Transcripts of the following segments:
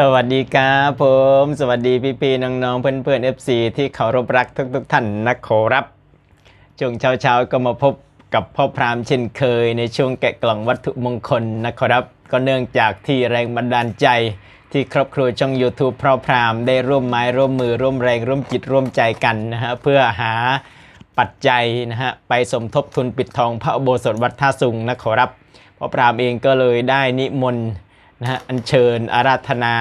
สวัสดีครับผม สวัสดีพี่พี่ๆน้องๆเพื่อนๆ FC ที่เคารพรักทุกๆท่านนะขอรับช่วงเช้าๆก็มาพบกับพ่อพรามเช่นเคยในช่วงแกะกล่องวัตถุมงคลนะครับ ก็เนื่องจากที่แรงบันดาลใจที่ครอบครัวช่อง YouTube พ่อพรามได้ร่วมไม้ร่วมมือร่วมแรงร่วมจิตร่วมใจกันนะฮะเพื่อหาปัจจัยนะฮะไปสมทบทุนปิดทองพระโบสถวัดท่าสุงนะขอรับพ่อพรามเองก็เลยได้นิมนต์ นะฮะอัญเชิญอาราธนา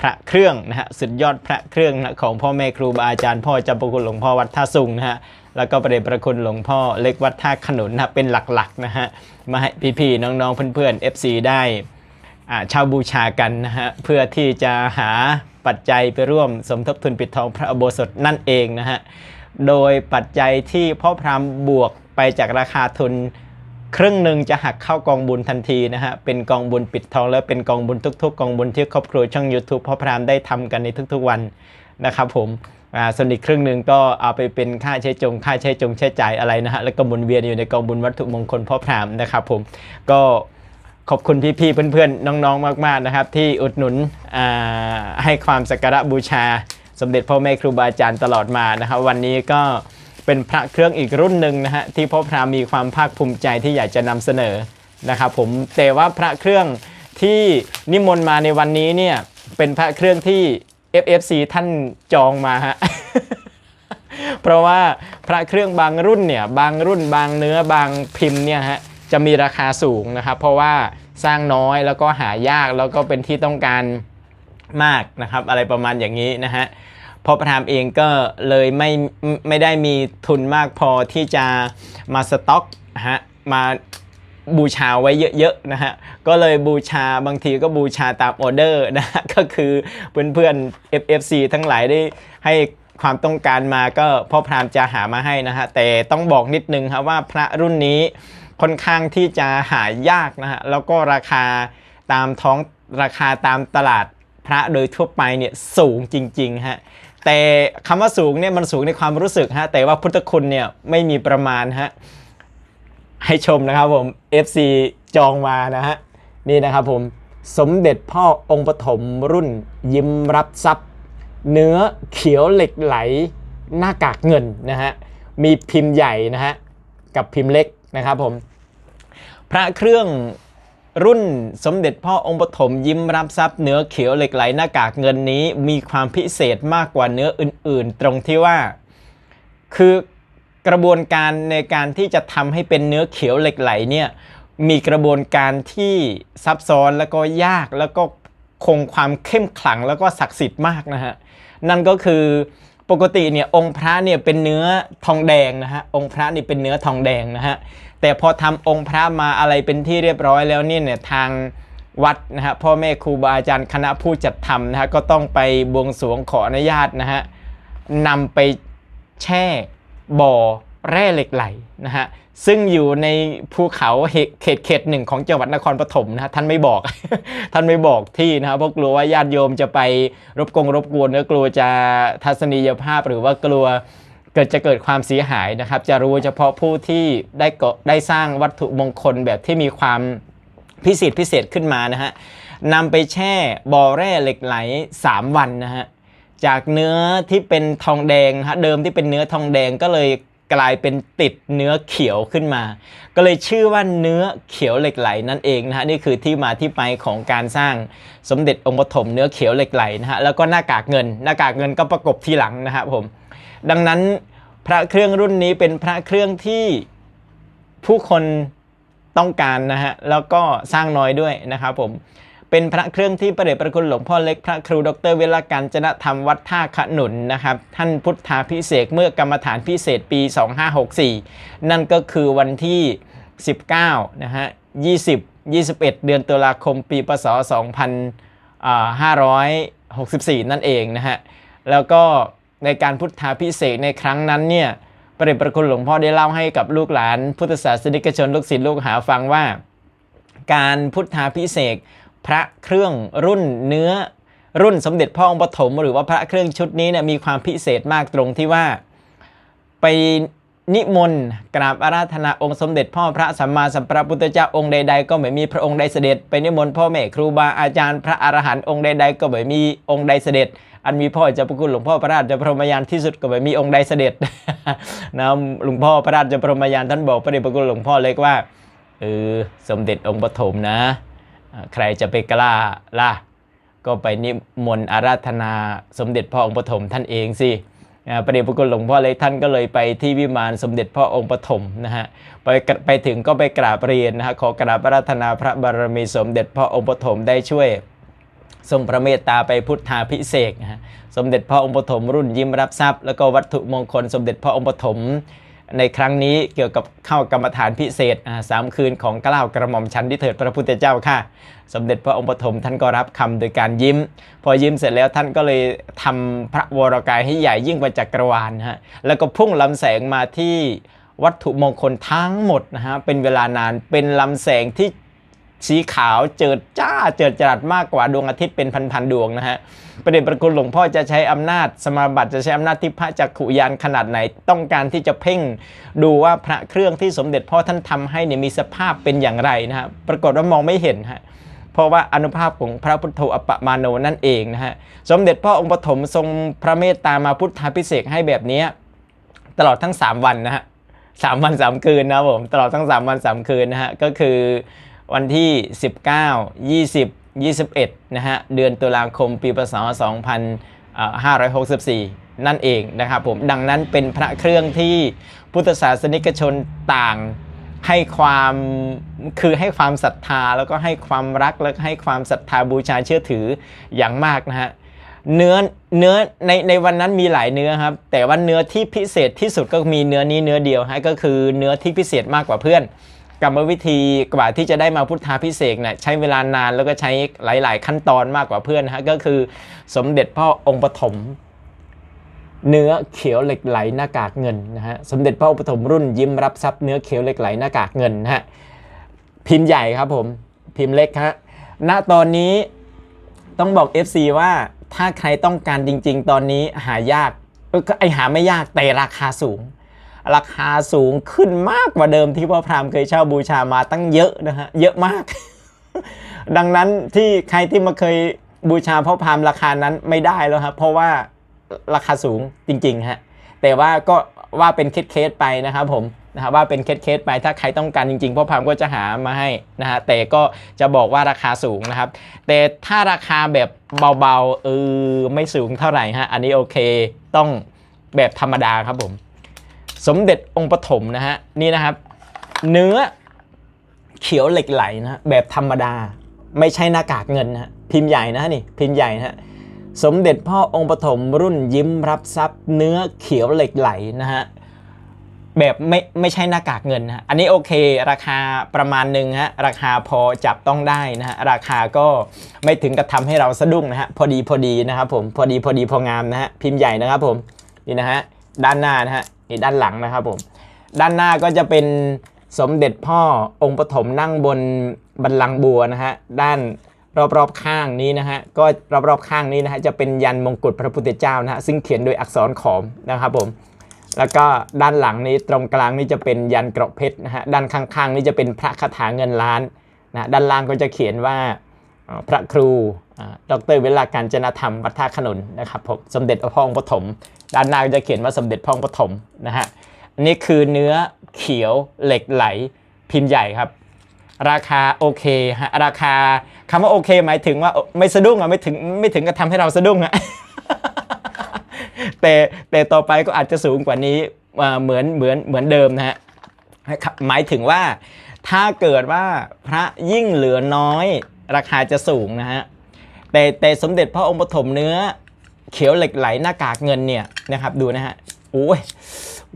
พระเครื่องนะฮะสุดยอดพระเครื่องนะของพ่อแม่ครูบาอาจารย์พ่อจำประคุณหลวงพ่อวัดท่าสุงนะฮะแล้วก็ประเดชประคุณหลวงพ่อเล็กวัดท่าขนุนนะฮะเป็นหลักๆนะฮะมาให้พี่ๆน้องๆเพื่อนๆ FC ได้อ่าเช่าบูชากันนะฮะเพื่อที่จะหาปัจจัยไปร่วมสมทบทุนปิดทองพระอุโบสถนั่นเองนะฮะโดยปัจจัยที่พ่อพรามบวกไปจากราคาทุน ครึ่งหนึ่งจะหักเข้ากองบุญทันทีนะฮะ เป็นกองบุญปิดทองแล้วเป็นกองบุญทุก ๆ กองบุญที่ครอบครัวช่อง YouTube พ่อพรามได้ทำกันในทุกๆวันนะครับผมอ่าส่วนอีกครึ่งหนึ่งก็เอาไปเป็นค่าใช้จงค่าใช้จงใช้จ่ายอะไรนะฮะ แล้วก็หมุนเวียนอยู่ในกองบุญวัตถุมงคลพ่อพรามนะครับผม ก็ขอบคุณพี่ๆเพื่อนๆน้องๆมากๆนะครับ ที่อุดหนุนอ่าให้ความสักการะบูชา สมเด็จพ่อแม่ครูบาอาจารย์ตลอดมานะครับวันนี้ก็ เป็นพระเครื่องอีกรุ่นหนึ่งนะฮะที่พ่อพรามีความภาคภูมิใจที่อยากจะนำเสนอนะครับผมแต่ว่าพระเครื่องที่นิมนต์มาในวันนี้เนี่ยเป็นพระเครื่องที่ FFC ท่านจองมาฮะเพราะว่าพระเครื่องบางรุ่นเนี่ยบางรุ่นบางเนื้อบางพิมพ์เนี่ยฮะจะมีราคาสูงนะครับเพราะว่าสร้างน้อยแล้วก็หายากแล้วก็เป็นที่ต้องการมากนะครับ อะไรประมาณอย่างนี้นะฮะ พอประธานเองก็เลยไม่ไม่ได้มีทุนมากพอที่จะมาสต็อกฮะมาบูชาไว้เยอะๆนะฮะ ก็เลยบูชาบางทีก็บูชาตามออเดอร์นะฮะ ก็คือเพื่อนๆ FFC ทั้งหลายได้ให้ความต้องการมาก็พ่อพรามจะหามาให้นะฮะ แต่ต้องบอกนิดนึงครับว่าพระรุ่นนี้ค่อนข้างที่จะหายากนะฮะ แล้วก็ราคาตามท้องราคาตามตลาดพระโดยทั่วไปเนี่ยสูงจริงๆฮะ แต่คำว่าสูงเนี่ยมันสูงในความรู้สึกฮะแต่ว่าพุทธคุณเนี่ยไม่มีประมาณฮะให้ชมนะครับผม FC จองมานะฮะนี่นะครับผมสมเด็จพ่อองค์ปฐมรุ่นยิ้มรับทรัพย์ เนื้อเขียวเหล็กไหลหน้ากากเงินนะฮะมีพิมพ์ใหญ่นะฮะกับพิมพ์เล็กนะครับผมพระเครื่อง รุ่นสมเด็จพ่อองค์ปฐมยิ้มรับทรัพย์เนื้อเขียวเหล็กไหลหน้ากากเงินนี้มีความพิเศษมากกว่าเนื้ออื่น ๆ ตรงที่ว่า คือกระบวนการในการที่จะทำให้เป็นเนื้อเขียวเหล็กไหลเนี่ยมีกระบวนการที่ซับซ้อนแล้วก็ยากแล้วก็คงความเข้มขลังแล้วก็ศักดิ์สิทธิ์มากนะฮะนั่นก็คือปกติเนี่ยองค์พระเนี่ยเป็นเนื้อทองแดงนะฮะองค์พระนี่เป็นเนื้อทองแดงนะฮะ แต่พอทำองค์พระมาอะไรเป็นที่เรียบร้อยแล้วนี่เนี่ยทางวัดนะฮะพ่อแม่ครูบาอาจารย์คณะผู้จัดทำนะฮะก็ต้องไปบวงสรวงขออนุญาตนะฮะนำไปแช่บ่อแร่เหล็กไหลนะฮะซึ่งอยู่ในภูเขาเขตเขตหนึ่งของจังหวัดนครปฐมนะฮะท่านไม่บอก ท่านไม่บอกที่นะครับเพราะกลัวว่าญาติโยมจะไปรบกงรบกวนก็กลัวจะทัศนียภาพหรือว่ากลัว เกิดจะเกิดความเสียหายนะครับ จะรู้เฉพาะผู้ที่ได้กได้สร้างวัตถุมงคลแบบที่มีความพิเศษพิเศษขึ้นมานะฮะนำไปแช่บ่อแร่เหล็กไหล 3 วันนะฮะจากเนื้อที่เป็นทองแดงฮะเดิมที่เป็นเนื้อทองแดงก็เลยกลายเป็นติดเนื้อเขียวขึ้นมา ก็เลยชื่อว่าเนื้อเขียวเหล็กไหลนั่นเองนะฮะนี่คือที่มาที่ไปของการสร้างสมเด็จองค์ปฐมเนื้อเขียวเหล็กไหลนะฮะแล้วก็หน้ากากเงิน หน้ากากเงินก็ประกบทีหลังนะครับผม ดังนั้นพระเครื่องรุ่นนี้เป็นพระเครื่องที่ผู้คนต้องการนะฮะแล้วก็สร้างน้อยด้วยนะครับผมเป็นพระเครื่องที่ประเดชประคุณหลวงพ่อเล็กพระครูดรเวลาการจนธรรมวัดท่าขนุนนะครับท่านพุทธาพิเศษเมื่อกรรมฐานพิเศษปี 2564 นั่นก็คือวันที่ 19นะฮะ20 21 เดือนตุลาคมปีพศ2564 นั่นเองนะฮะแล้วก็ ในการพุทธาพิเศษในครั้งนั้นเนี่ยประเดชประคุณหลวงพ่อได้เล่าให้กับลูกหลาน พุทธศาสนิกชนลูกศิษย์ลูกหาฟังว่า การพุทธาพิเศษพระเครื่องรุ่นเนื้อรุ่นสมเด็จพ่อองค์ปฐมหรือว่าพระเครื่องชุดนี้เนี่ยมีความพิเศษมากตรงที่ว่าไป นิมนต์กราบอาราธนาองค์สมเด็จพ่อพระสัมมาสัมพุทธเจ้าองค์ใดๆ ก็ไม่มีพระองค์ใดเสด็จ ไปนิมนต์พ่อแม่ครูบาอาจารย์พระอรหันต์องค์ใดๆ ก็ไม่มีองค์ใดเสด็จ อันมีพ่อเจ้าพระคุณหลวงพ่อพระราชพรหมยานที่สุดก็ไม่มีองค์ใดเสด็จนะหลวงพ่อพระราชพรหมยานท่านบอกพระเดชพระคุณหลวงพ่อเล็กว่าเออสมเด็จองค์ปฐมนะ ใครจะไปกล้าล่ะก็ไปนิมนต์อาราธนาสมเด็จพ่อองค์ปฐมท่านเองสิ ประเดชพระคุณหลวงพ่อเล็กท่านก็เลยไปที่วิมานสมเด็จพ่อองค์ปฐมนะฮะไปไปถึงก็ไปกราบเรียนนะฮะขอกราบอาราธนาพระบารมีสมเด็จพ่อองค์ปฐมได้ช่วยทรงพระเมตตาไปพุทธาพิเศษกนะฮะสมเด็จพระองค์ปฐมรุ่นยิ้มรับทรัพย์ แล้วก็วัตถุมงคลสมเด็จพระองค์ปฐม ในครั้งนี้เกี่ยวกับเข้ากรรมฐานพิเศษสามคืนของกล้าวกระหม่อมชั้นที่เถิดพระพุทธเจ้าค่ะ สมเด็จพระองค์ปฐมท่านก็รับคำโดยการยิ้ม พอยิ้มเสร็จแล้วท่านก็เลยทำพระวรกายให้ใหญ่ยิ่งกว่าจักรวาลฮะแล้วก็พุ่งลำแสงมาที่วัตถุมงคลทั้งหมดนะฮะเป็นเวลานานเป็นลำแสงที่ สีขาวเจิดจ้าเจิดจรัสมากกว่าดวงอาทิตย์เป็นพันๆดวงนะฮะประเด็นประคุณหลวงพ่อจะใช้อำนาจสมาบัติจะใช้อำนาจที่พระจักขุยานขนาดไหน ต้องการที่จะเพ่งดูว่าพระเครื่องที่สมเด็จพ่อท่านทำให้เนี่ยมีสภาพเป็นอย่างไรนะฮะปรากฏว่ามองไม่เห็นฮะเพราะว่าอนุภาพของพระพุทโธอปปมาโนนั่นเองนะฮะสมเด็จพ่อองค์ปฐมทรงพระเมตตามาพุทธาพิเศษให้แบบนี้ตลอดทั้ง 3 วันนะฮะสามวันสามคืนนะผมตลอดทั้ง 3 วัน3คืนนะฮะก็คือ วันที่ 19 20 21 นะฮะ เดือนตุลาคมปีพศ 2564 นั่นเองนะครับผม ดังนั้นเป็นพระเครื่องที่พุทธศาสนิกชนต่างให้ความคือให้ความศรัทธาแล้วก็ให้ความรักแล้วก็ให้ความศรัทธาบูชาเชื่อถืออย่างมากนะฮะเนื้อเนื้อในในวันนั้นมีหลายเนื้อครับ แต่ว่าเนื้อที่พิเศษที่สุดก็มีเนื้อนี้เนื้อเดียวฮะก็คือเนื้อที่พิเศษมากกว่าเพื่อน กรรมวิธีกว่าที่จะได้มาพุทธาพิเศษเนี่ยใช้เวลานานแล้วก็ใช้หลาย ๆ ขั้นตอนมากกว่าเพื่อนฮะก็คือสมเด็จพ่อองค์ปฐมเนื้อเขียวเหล็กไหลหน้ากากเงินนะฮะสมเด็จพ่อองค์ปฐมรุ่นยิ้มรับทรัพย์เนื้อเขียวเหล็กไหลหน้ากากเงินนะฮะพิมพ์ใหญ่ครับผมพิมพ์เล็กฮะณตอนนี้ต้องบอก FC ว่าถ้าใครต้องการจริง ๆ ตอนนี้หายากเออก็ไอหาไม่ยากแต่ราคาสูง ราคาสูงขึ้นมากกว่าเดิมที่พ่อพราหมณ์เคยเช่าบูชามาตั้งเยอะนะฮะเยอะมาก ดังนั้นที่ใครที่มาเคยบูชาพ่อพราหมณ์ราคานั้นไม่ได้แล้วครับเพราะว่าราคาสูงจริงๆฮะแต่ว่าก็ว่าเป็นเคสๆไปนะครับผมนะครับว่าเป็นเคสๆไปถ้าใครต้องการจริงๆพ่อพรามก็จะหามาให้นะฮะแต่ก็จะบอกว่าราคาสูงนะครับ แต่ถ้าราคาแบบเบาๆเออไม่สูงเท่าไหร่ฮะอันนี้โอเคต้องแบบธรรมดาครับผม สมเด็จองค์ปฐมนะฮะนี่นะครับ เนื้อเขียวเหล็กไหลนะฮะแบบธรรมดา ไม่ใช่หน้ากากเงินนะพิมพ์ใหญ่นะฮะนี่พิมพ์ใหญ่นะฮะสมเด็จพ่อองค์ปฐมรุ่นยิ้มรับทรัพย์ เนื้อเขียวเหล็กไหลนะฮะแบบไม่ไม่ใช่หน้ากากเงินนะฮะอันนี้โอเค ราคาประมาณหนึ่งฮะราคาพอจับต้องได้นะฮะราคาก็ไม่ถึงกับทำให้เราสะดุ้งนะฮะพอดีพอดีนะครับผมพอดีพอดีพองามนะฮะพิมพ์ใหญ่นะครับผมนี่นะฮะด้านหน้านะฮะ นี่ด้านหลังนะครับผม ด้านหน้าก็จะเป็นสมเด็จพ่อองค์ปฐมนั่งบนบัลลังก์บัวนะฮะ ด้านรอบๆข้างนี้นะฮะ ก็รอบๆข้างนี้นะฮะจะเป็นยันมงกุฎพระพุทธเจ้านะฮะซึ่งเขียนโดยอักษรขอมนะครับผม แล้วก็ด้านหลังนี้ตรงกลางนี่จะเป็นยันเกราะเพชรนะฮะ ด้านข้างๆนี่จะเป็นพระคาถาเงินล้านนะด้านล่างก็จะเขียนว่าพระครูดรเวลาการจนธรรมวัดท่าขนุนนะครับผมสมเด็จพระองค์ปฐม ด้านหน้าก็จะเขียนว่าสมเด็จพระองค์ปฐมนะฮะอันนี้คือเนื้อเขียวเหล็กไหลพิมพ์ใหญ่ครับ ราคาโอเคฮะราคาคำว่าโอเค หมายถึงว่าไม่สะดุ้งอะไม่ถึงไม่ถึงกับทำให้เราสะดุ้งอะแต่แต่ต่อไปก็อาจจะสูงกว่านี้เหมือนเหมือนเหมือนเดิมนะฮะหมายถึงว่าถ้าเกิดว่าพระยิ่งเหลือน้อย ราคาจะสูงนะฮะแต่แต่สมเด็จพระองค์ปฐมเนื้อ เขียวเหล็กไหลหน้ากากเงินเนี่ยนะครับดูนะฮะโอ้ย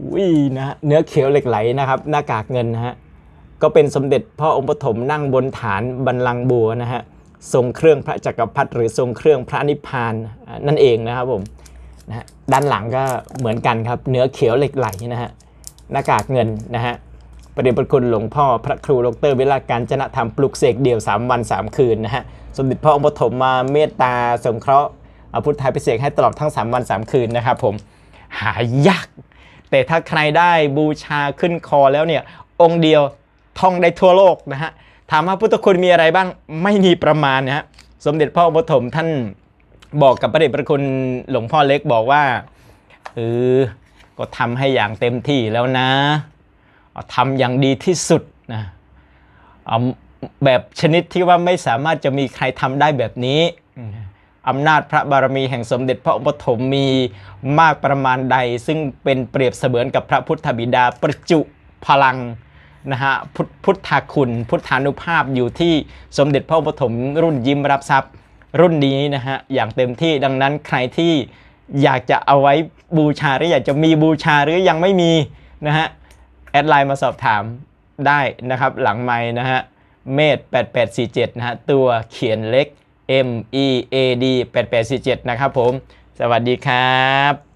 อุ้ยนะเนื้อเขียวเหล็กไหลนะครับหน้ากากเงินนะฮะก็เป็นสมเด็จพ่อองค์ปฐมนั่งบนฐานบัลลังบัวนะฮะทรงเครื่องพระจักรพรรดิหรือทรงเครื่องพระนิพพานนั่นเองนะครับผมนะฮะด้านหลังก็เหมือนกันครับเนื้อเขียวเหล็กไหลนะฮะหน้ากากเงินนะฮะประเดชพระคุณหลวงพ่อพระครูดรเวลาการจนะธรรมปลุกเสกเดี่ยว 3 วัน 3 คืนนะฮะสมเด็จพ่อองค์ปฐมมาเมตตาสงเคราะห์ เอาพุทธาพิเศษกให้ตลอดทั้ง 3 วัน 3 คืนนะครับผมหายาก แต่ถ้าใครได้บูชาขึ้นคอแล้วเนี่ยองค์เดียวท่องได้ทั่วโลกนะฮะถามว่าพุทธคุณมีอะไรบ้างไม่มีประมาณนะฮะสมเด็จพ่อปฐมท่านบอกกับพระเดชพระคุณหลวงพ่อเล็กบอกว่าเออก็ทำให้อย่างเต็มที่แล้วนะทำอย่างดีที่สุดนะแบบชนิดที่ว่าไม่สามารถจะมีใครทำได้แบบนี้ อำนาจพระบารมีแห่งสมเด็จพระปฐมมีมากประมาณใด ซึ่งเป็นเปรียบเสมือนกับพระพุทธบิดาประจุพลังนะฮะพุทพุทธคุณพุทธานุภาพอยู่ที่สมเด็จพระปฐมรุ่นยิ้มรับทรัพย์รุ่นนี้นะฮะอย่างเต็มที่ดังนั้นใครที่อยากจะเอาไว้บูชาหรืออยากจะมีบูชาหรือยังไม่มีนะฮะแอดไลน์มาสอบถามได้นะครับหลังไม้นะฮะเมด8847นะฮะตัวเขียนเล็ก M E A D 8847 นะครับผม สวัสดีครับ